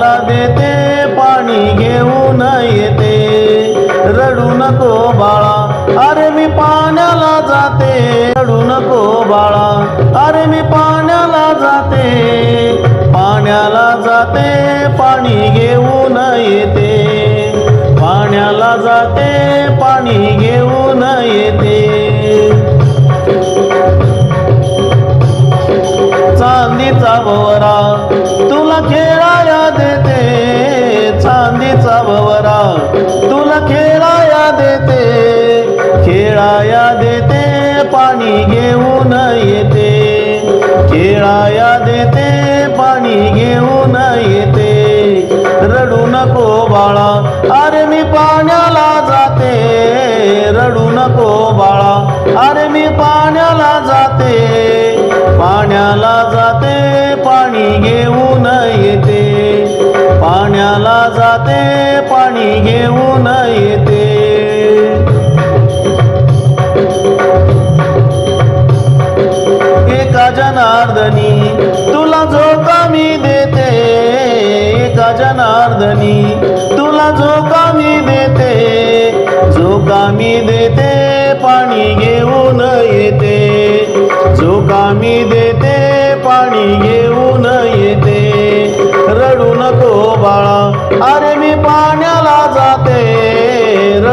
खायला देते पाणी घेऊन येते. रडू नको बाळा अरे मी पाण्याला जाते. रडू नको बाळा अरे मी पाण्याला जाते. पाण्याला जाते पाणी घेऊन येते. पाण्याला जाते पाणी घेऊन येते. चांदीचा भवरा तुला खेळाया देते चांदीचा भवरा तुला खेळाया देते खेळाया देते पाणी घेऊन येते. खेळाया देते पाणी घेऊन येते. रडू नको बाळा अरे मी पाण्याला जाते. रडू नको बाळा अरे मी पाण्याला जाते. पाण्याला जाते पाणी घेऊन येते. पाण्याला जाते पाणी घेऊन येते. एका जनार्दनी तुला झोका मी देते. एका जनार्दनी तुला झोका मी देते. झोका मी देते पाणी घेऊन येते. झोका मी देते